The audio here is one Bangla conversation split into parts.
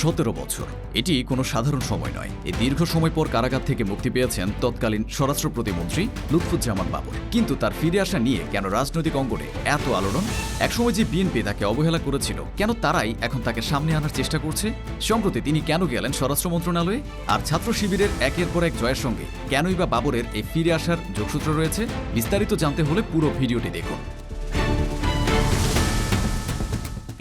সতেরো বছর। এটি কোনো সাধারণ সময় নয়। এই দীর্ঘ সময় পর কারাগার থেকে মুক্তি পেয়েছেন তৎকালীন স্বরাষ্ট্র প্রতিমন্ত্রী লুৎফুজ্জামান বাবর। কিন্তু তার ফিরে আসা নিয়ে কেন রাজনৈতিক অঙ্গনে এত আলোড়ন? একসময় যে বিএনপি তাকে অবহেলা করেছিল, কেন তারাই এখন তাকে সামনে আনার চেষ্টা করছে? সম্প্রতি তিনি কেন গেলেন স্বরাষ্ট্র মন্ত্রণালয়ে? আর ছাত্র শিবিরের একের পর এক জয়ের সঙ্গে কেনই বা বাবরের এই ফিরে আসার যোগসূত্র রয়েছে? বিস্তারিত জানতে হলে পুরো ভিডিওটি দেখুন।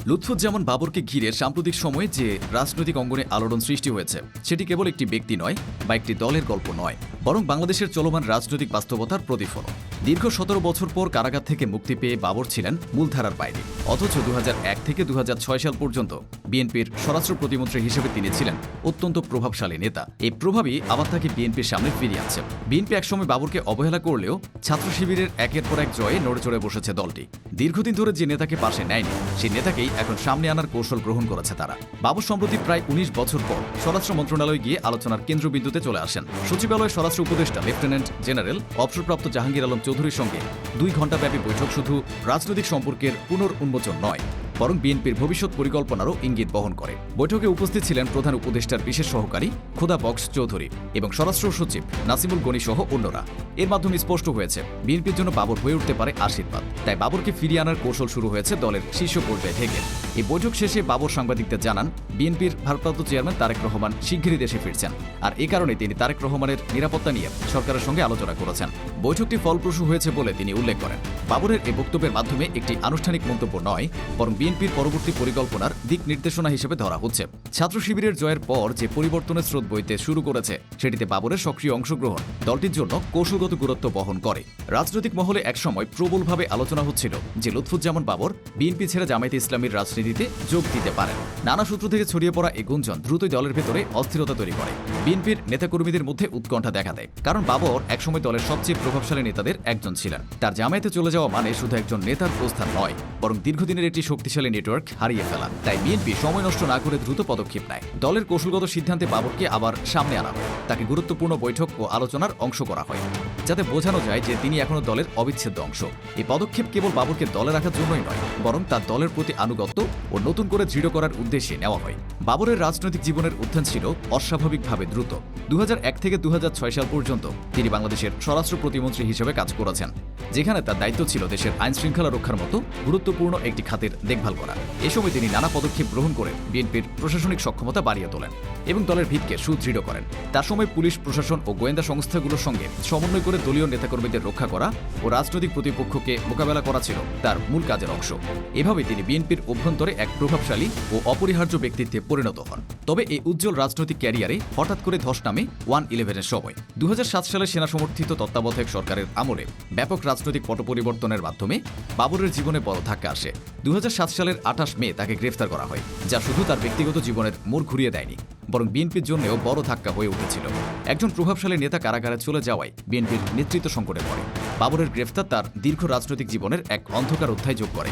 লুৎফুজ্জামান বাবরকে ঘিরে সাম্প্রতিক সময়ে যে রাজনৈতিক অঙ্গনে আলোড়ন সৃষ্টি হয়েছে, সেটি কেবল একটি ব্যক্তি নয়, বা একটি দলের গল্প নয়, বরং বাংলাদেশের চলমান রাজনৈতিক বাস্তবতার প্রতিফলন। দীর্ঘ সতেরো বছর পর কারাগার থেকে মুক্তি পেয়ে বাবর ছিলেন মূলধারার বাইরে। অথচ দু হাজার এক থেকে দু হাজার ছয় সাল পর্যন্ত বিএনপির স্বরাষ্ট্র প্রতিমন্ত্রী হিসেবে তিনি ছিলেন অত্যন্ত প্রভাবশালী নেতা। এই প্রভাবই আবার তাকে বিএনপির সামনে ফিরিয়ে আনছে। বিএনপি একসময় বাবরকে অবহেলা করলেও ছাত্র শিবিরের একের পর এক জয়ে নড়ে চড়ে বসেছে দলটি। দীর্ঘদিন ধরে যে নেতাকে পাশে নেয়নি, সেই নেতাকেই এখন সামনে আনার কৌশল গ্রহণ করেছে তারা। বাবু সম্প্রতি প্রায় উনিশ বছর পর স্বরাষ্ট্র মন্ত্রণালয়ে গিয়ে আলোচনার কেন্দ্রবিন্দুতে চলে আসেন। সচিবালয় স্বরাষ্ট্র উপদেষ্টা, লেফটেন্যান্ট জেনারেল অবসরপ্রাপ্ত জাহাঙ্গীর আলম চৌধুরীর সঙ্গে দুই ঘণ্টাব্যাপী বৈঠক শুধু রাজনৈতিক সম্পর্কের পুনর উন্মোচন নয়। বরং বিএনপির ভবিষ্যৎ পরিকল্পনারও ইঙ্গিত বহন করে। বৈঠকে উপস্থিত ছিলেন প্রধান উপদেষ্টার বিশেষ সহকারী খোদা বক্স চৌধুরী এবং স্বরাষ্ট্র সচিব নাসিমুল গনি সহ অন্যরা। এর মাধ্যমে স্পষ্ট হয়েছে, বিএনপির জন্য বাবর হয়ে উঠতে পারে আশীর্বাদ। তাই বাবরকে ফিরিয়ে আনার কৌশল শুরু হয়েছে দলের শীর্ষ পর্যায়ে থেকে। এই বৈঠক শেষে বাবর সাংবাদিকদের জানান, বিএনপির ভারপ্রাপ্ত চেয়ারম্যান তারেক রহমান শিগগিরই দেশে ফিরছেন। আর এ কারণে তিনি তারেক রহমানের নিরাপত্তা নিয়ে সরকারের সঙ্গে আলোচনা করেছেন। বৈঠকটি ফলপ্রসূ হয়েছে বলে তিনি উল্লেখ করেন। বাবরের এই বক্তব্যের মাধ্যমে একটি আনুষ্ঠানিক মন্তব্য নয়, বরং বিএনপির পরবর্তী পরিকল্পনার দিক নির্দেশনা হিসেবে ধরা হচ্ছে। ছাত্র শিবিরের জয়ের পর যে পরিবর্তনের স্রোত বইতে শুরু করেছে, সেটিতে বাবরের সক্রিয় অংশগ্রহণ। দলটির জন্য কৌশলগত গুরুত্ব বহন করে। রাজনৈতিক মহলে একসময় প্রবলভাবে আলোচনা হচ্ছিল যে লুৎফুজ্জামান বাবর বিএনপি ছেড়ে জামায়াতে ইসলামীর রাজনীতিতে যোগ দিতে পারেন। নানা সূত্র থেকে ছড়িয়ে পড়া এই গুঞ্জন দ্রুতই দলের ভেতরে অস্থিরতা তৈরি করে। বিএনপির নেতাকর্মীদের মধ্যে উৎকণ্ঠা দেখা দেয়, কারণ বাবর একসময় দলের সবচেয়ে প্রভাবশালী নেতাদের একজন ছিলেন। তার জামায়াতে চলে যাওয়া মানে শুধু একজন নেতার প্রস্থান নয়, বরং দীর্ঘদিনের একটি শক্তিশালী নেটওয়ার্ক হারিয়ে ফেলা। তাই বিএনপি সময় নষ্ট না করে দ্রুত পদক্ষেপ নেয়। দলের কৌশলগত সিদ্ধান্তে বাবরকে আবার সামনে আনা হয়। তাকে গুরুত্বপূর্ণ বৈঠক ও আলোচনার অংশ করা হয়। যাতে বোঝানো যায় যে তিনি এখনও দলের অবিচ্ছেদ্য অংশ। এই পদক্ষেপ কেবল বাবরকে দলে রাখার জন্যই নয়, বরং তার দলের প্রতি আনুগত্য ও নতুন করে দৃঢ় করার উদ্দেশ্যে নেওয়া হয়। বাবরের রাজনৈতিক জীবনের উত্থান ছিল অস্বাভাবিকভাবে দ্রুত। দু হাজার এক থেকে দু হাজার ছয় সাল পর্যন্ত তিনি বাংলাদেশের স্বরাষ্ট্র প্রতিমন্ত্রী হিসেবে কাজ করেছেন, যেখানে তার দায়িত্ব ছিল দেশের আইন শৃঙ্খলা রক্ষার মতো গুরুত্বপূর্ণ একটি খাতের দেখভাল করা এ সময় তিনি নানা পদক্ষেপ গ্রহণ করে বিএনপির প্রশাসনিক সক্ষমতা বাড়িয়ে তোলেন এবং দলের ভিতকে সুদৃঢ় করেন। তার সময় পুলিশ, প্রশাসন ও গোয়েন্দা সংস্থাগুলোর সঙ্গে সমন্বয় করে দলীয় নেতাকর্মীদের রক্ষা করা ও রাজনৈতিক প্রতিপক্ষকে মোকাবেলা করা ছিল তার মূল কাজের অংশ। এভাবে তিনি বিএনপির অভ্যন্তরে এক প্রভাবশালী ও অপরিহার্য ব্যক্তিত্বে পরিণত হন। তবে এই উজ্জ্বল রাজনৈতিক ক্যারিয়ারে হঠাৎ করে ধস নামে ওয়ান ইলেভেনের সময়। দু হাজার সাত সালে সেনা সমর্থিত তত্ত্বাবধায়ক সরকারের আমলে ব্যাপক রাজনৈতিক পট পরিবর্তনের মাধ্যমে বাবরের জীবনে বড় ধাক্কা আসে। দু সালের আঠাশ মে তাকে গ্রেফতার করা হয়, যা শুধু তার ব্যক্তিগত জীবনের মোড় ঘুরিয়ে দেয়নি, বরং বিএনপির জন্যও বড় ধাক্কা হয়ে উঠেছিল। একজন প্রভাবশালী নেতা কারাগারে চলে যাওয়ায় বিএনপির নেতৃত্ব সংকটে পড়ে। বাবরের গ্রেফতার তার দীর্ঘ রাজনৈতিক জীবনের এক অন্ধকার অধ্যায় যোগ করে,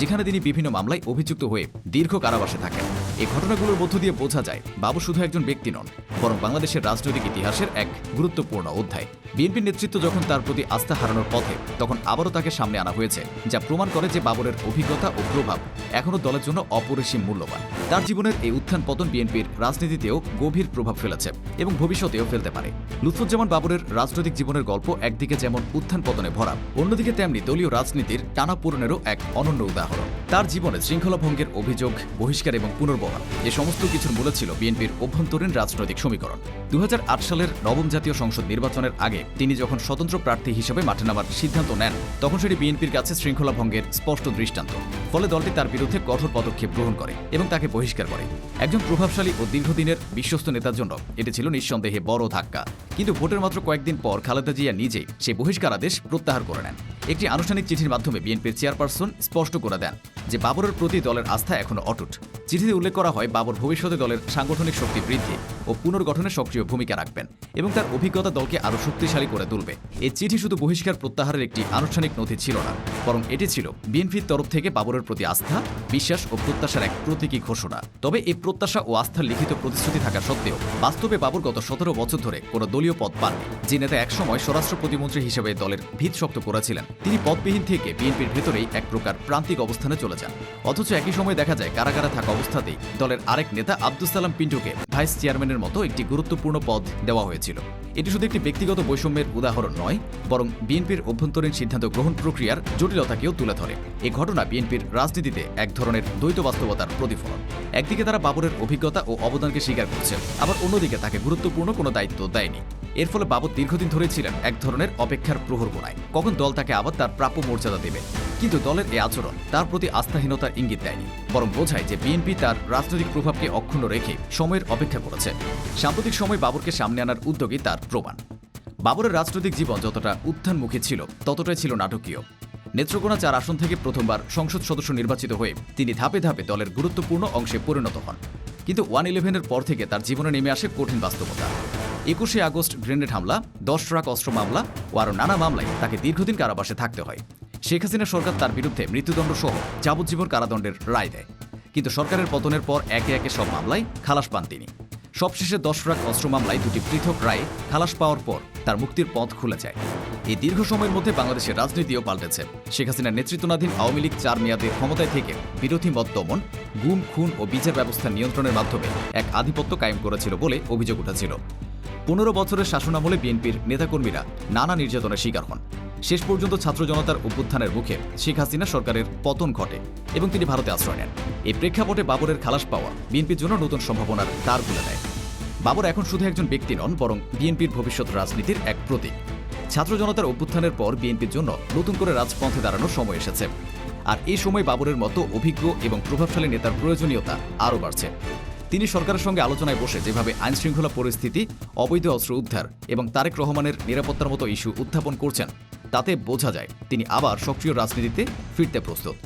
যেখানে তিনি বিভিন্ন মামলায় অভিযুক্ত হয়ে দীর্ঘ কারাবাসে থাকেন। এই ঘটনাগুলোর মধ্য দিয়ে বোঝা যায় বাবু শুধু একজন ব্যক্তি নন, বরং বাংলাদেশের রাজনৈতিক ইতিহাসের এক গুরুত্বপূর্ণ অধ্যায়। বিএনপির নেতৃত্ব যখন তার প্রতি আস্থা হারানোর পথে, তখন আবারও তাকে সামনে আনা হয়েছে, যা প্রমাণ করে যে বাবরের অভিজ্ঞতা ও প্রভাব এখনও দলের জন্য অপরিসীম মূল্যবান। তার জীবনের এই উত্থান পতন বিএনপির রাজনীতিতেও গভীর প্রভাব ফেলেছে এবং ভবিষ্যতেও ফেলতে পারে। লুৎফুজ্জামান বাবরের রাজনৈতিক জীবনের গল্প একদিকে যেমন উত্থান পতনে ভরা, অন্যদিকে তেমনি দলীয় রাজনীতির টানা পূরণেরও এক অনন্য উদাহরণ। তার জীবনে শৃঙ্খলা ভঙ্গের অভিযোগ, বহিষ্কার এবং পুনর্বহাল, এ সমস্ত কিছুর মূলে ছিল বিএনপির অভ্যন্তরীণ রাজনৈতিক সমীকরণ। দু হাজার আট সালের নবম জাতীয় সংসদ নির্বাচনের আগে তিনি যখন স্বতন্ত্র প্রার্থী হিসেবে মাঠে নামার সিদ্ধান্ত নেন, তখন সেটি বিএনপির কাছে শৃঙ্খলা ভঙ্গের স্পষ্ট দৃষ্টান্ত। ফলে দলটি তার বিরুদ্ধে কঠোর পদক্ষেপ গ্রহণ করে এবং তাকে বহিষ্কার করে। একজন প্রভাবশালী ও দীর্ঘদিনের বিশ্বস্ত নেতার জন্য এটি ছিল নিঃসন্দেহে বড় ধাক্কা। কিন্তু ভোটের মাত্র কয়েকদিন পর খালেদা জিয়া নিজেই সেই বহিষ্কার আদেশ প্রত্যাহার করে নেন। একটি আনুষ্ঠানিক চিঠির মাধ্যমে বিএনপির চেয়ারপারসন স্পষ্ট করে দেন যে বাবরের প্রতি দলের আস্থা এখনও অটুট। চিঠিতে উল্লেখ করা হয়, বাবর ভবিষ্যতে দলের সাংগঠনিক শক্তি বৃদ্ধি ও পুনর্গঠনে সক্রিয় ভূমিকা রাখবেন এবং তার অভিজ্ঞতা দলকে আরও শক্তিশালী করে তুলবে। এই চিঠি শুধু বহিষ্কার প্রত্যাহারের একটি আনুষ্ঠানিক নথি ছিল না, বরং এটি ছিল বিএনপির তরফ থেকে বাবরের প্রতি আস্থা, বিশ্বাস ও প্রত্যাশার এক প্রতীকী ঘোষণা। তবে এই প্রত্যাশা ও আস্থার লিখিত প্রতিশ্রুতি থাকা সত্ত্বেও বাস্তবে বাবর গত সতেরো বছর ধরে কোনো দলীয় পদ পাননি। যে নেতা একসময় স্বরাষ্ট্র প্রতিমন্ত্রী হিসেবে দলের ভিত শক্ত করেছিলেন, তিনি পদবিহীন থেকে বিএনপির ভেতরেই এক প্রকার প্রান্তিক অবস্থানে চলে যান অথচ একই সময় দেখা যায় কারাগারে থাকা অবস্থাতেই দলের আরেক নেতা আব্দুল সালাম পিন্টুকে ভাইস চেয়ারম্যানের মতো একটি গুরুত্বপূর্ণ পদ দেওয়া হয়েছিল। এটি শুধু একটি ব্যক্তিগত বৈষম্যের উদাহরণ নয়, বরং বিএনপির অভ্যন্তরীণ সিদ্ধান্ত গ্রহণ প্রক্রিয়ার জটিলতাকেও তুলে ধরে। এই ঘটনা বিএনপির রাজনীতিতে এক ধরনের দ্বৈত বাস্তবতার প্রতিফলন। একদিকে তারা বাবরের অভিজ্ঞতা ও অবদানকে স্বীকার করছে, আবার অন্যদিকে তাকে গুরুত্বপূর্ণ কোনো দায়িত্ব দেয়নি। এর ফলে বাবর দীর্ঘদিন ধরে ছিলেন এক ধরনের অপেক্ষার প্রহর গোনায় কখন দল তাকে আবার তার প্রাপ্য মর্যাদা দেবে? কিন্তু দলের এই আচরণ তার প্রতি আস্থাহীনতার ইঙ্গিত দেয়নি, বরং বোঝায় যে বিএনপি তার রাজনৈতিক প্রভাবকে অক্ষুণ্ণ রেখে সময়ের অপেক্ষা করেছে। সাম্প্রতিক সময় বাবরকে সামনে আনার উদ্যোগই তার প্রমাণ। বাবরের রাজনৈতিক জীবন যতটা উত্থানমুখী ছিল, ততটাই ছিল নাটকীয়। নেত্রকোনা চার আসন থেকে প্রথমবার সংসদ সদস্য নির্বাচিত হয়ে তিনি ধাপে ধাপে দলের গুরুত্বপূর্ণ অংশে পরিণত হন। কিন্তু ওয়ান ইলেভেনের পর থেকে তার জীবনে নেমে আসে কঠিন বাস্তবতা। একুশে আগস্ট গ্রেনেড হামলা, দশ ট্রাক অস্ত্র মামলা ও আরও নানা মামলায় তাকে দীর্ঘদিন কারাবাসে থাকতে হয়। শেখ হাসিনা সরকার তার বিরুদ্ধে মৃত্যুদণ্ড সহ যাবজ্জীবন কারাদণ্ডের রায় দেয়। কিন্তু সরকারের পতনের পর একে একে সব মামলায় খালাস পান তিনি। সবশেষে দশ রাখ অস্ত্র মামলায় দুটি পৃথক রায়ে খালাস পাওয়ার পর তার মুক্তির পথ খুলে যায়। এই দীর্ঘ সময়ের মধ্যে বাংলাদেশের রাজনীতিও পাল্টেছে শেখ হাসিনার নেতৃত্বাধীন আওয়ামী লীগ চার মেয়াদের ক্ষমতায় থেকে বিরোধী মত দমন, গুম, খুন ও বিচার ব্যবস্থা নিয়ন্ত্রণের মাধ্যমে এক আধিপত্য কায়েম করেছিল বলে অভিযোগ উঠেছিল। পনেরো বছরের শাসনামলে বিএনপির নেতাকর্মীরা নানা নির্যাতনের শিকার হন। শেষ পর্যন্ত ছাত্র জনতার অভ্যুত্থানের মুখে শেখ হাসিনা সরকারের পতন ঘটে এবং তিনি ভারতে আশ্রয় নেন। এই প্রেক্ষাপটে বাবরের খালাস পাওয়া বিএনপির জন্য নতুন সম্ভাবনার দ্বার খুলে দেয়। বাবর এখন শুধু একজন ব্যক্তি নন, বরং বিএনপির ভবিষ্যৎ রাজনীতির এক প্রতীক। ছাত্র জনতার অভ্যুত্থানের পর বিএনপির জন্য নতুন করে রাজপথে দাঁড়ানোর সময় এসেছে। আর এই সময় বাবরের মতো অভিজ্ঞ এবং প্রভাবশালী নেতার প্রয়োজনীয়তা আরও বাড়ছে। তিনি সরকারের সঙ্গে আলোচনায় বসে যেভাবে আইন শৃঙ্খলা পরিস্থিতি, অবৈধ অস্ত্র উদ্ধার এবং তারেক রহমানের নিরাপত্তার মতো ইস্যু উত্থাপন করছেন তাতে বোঝা যায় তিনি আবার সক্রিয় রাজনীতিতে ফিরতে প্রস্তুত।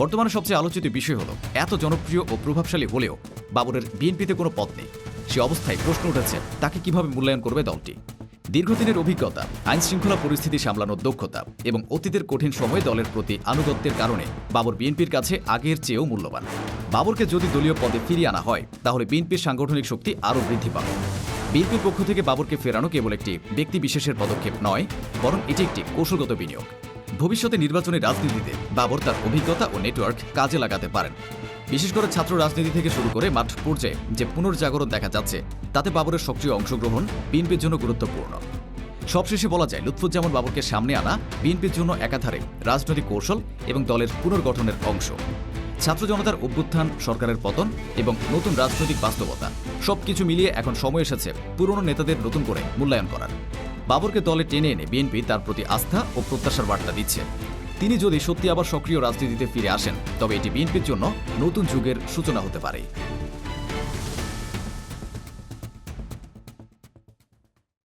বর্তমানে সবচেয়ে আলোচিত বিষয় হলো, এত জনপ্রিয় ও প্রভাবশালী হলেও বাবরের বিএনপিতে কোনো পথ নেই। সে অবস্থায় প্রশ্ন উঠেছে, তাকে কীভাবে মূল্যায়ন করবে দলটি? দীর্ঘদিনের অভিজ্ঞতা আইন শৃঙ্খলা পরিস্থিতি সামলানোর দক্ষতা এবং অতীতের কঠিন সময়ে দলের প্রতি আনুগত্যের কারণে বাবর বিএনপির কাছে আগের চেয়েও মূল্যবান। বাবরকে যদি দলীয় পদে ফিরিয়ে আনা হয়, তাহলে বিএনপির সাংগঠনিক শক্তি আরও বৃদ্ধি পাবে। বিএনপির পক্ষ থেকে বাবরকে ফেরানো কেবল একটি ব্যক্তি বিশেষের পদক্ষেপ নয়, বরং এটি একটি কৌশলগত বিনিয়োগ। ভবিষ্যতে নির্বাচনী রাজনীতিতে বাবর তার অভিজ্ঞতা ও নেটওয়ার্ক কাজে লাগাতে পারেন। বিশেষ করে ছাত্র রাজনীতি থেকে শুরু করে মাঠ পর্যায়ে যে পুনর্জাগরণ দেখা যাচ্ছে, তাতে বাবরের সক্রিয় অংশগ্রহণ বিএনপির জন্য গুরুত্বপূর্ণ। সবশেষে বলা যায়, লুৎফুজ্জামান বাবরকে সামনে আনা বিএনপির জন্য একাধারে রাজনৈতিক কৌশল এবং দলের পুনর্গঠনের অংশ। ছাত্র জনতার অভ্যুত্থান, সরকারের পতন এবং নতুন রাজনৈতিক বাস্তবতা। সবকিছু মিলিয়ে এখন সময় এসেছে পুরনো নেতাদের নতুন করে মূল্যায়ন করার। বাবরকে দলে টেনে এনে বিএনপি তার প্রতি আস্থা ও প্রত্যাশার বার্তা দিচ্ছে। তিনি যদি সত্যি আবার সক্রিয় রাজনীতিতে ফিরে আসেন, তবে এটি বিএনপির জন্য নতুন যুগের সূচনা হতে পারে।